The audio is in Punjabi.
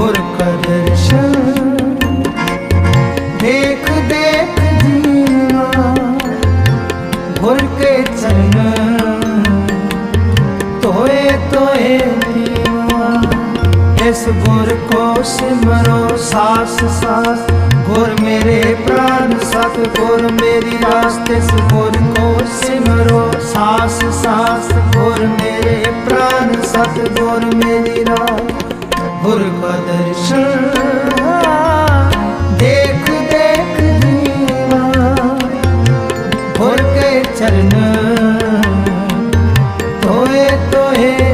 ਗੁਰ ਕਾ ਦਰਸ਼ਨ ਦੇਖ ਦੇਖ ਜੀਵਾ ਗੁਰ ਕੇ ਚਰਨ ਤੋਏ ਤੋਏ ਜੀਵਾ ਇਸ ਗੁਰ ਕੋ ਸਿਮਰੋ, ਸਾਸ ਸਾਸ। ਗੁਰ ਮੇਰੇ ਪ੍ਰਾਨ ਸਤ ਗੁਰ ਮੇਰੀ ਰਾਸਤੇ ਇਸ ਗੁਰ ਕੋ ਸਿਮਰੋ, ਸਾਸ ਸਾਸ। ਗੁਰ ਮੇਰੇ ਪ੍ਰਾਨ ਸਤ ਗੁਰ ਮੇਰੀ ਰਾਸ। ਗੁਰ ਦਰਸ਼ਨ ਦੇਖ ਦੇਖ ਦੀਵਾ ਗੁਰ ਕੇ ਚਰਨ ਤੋਏ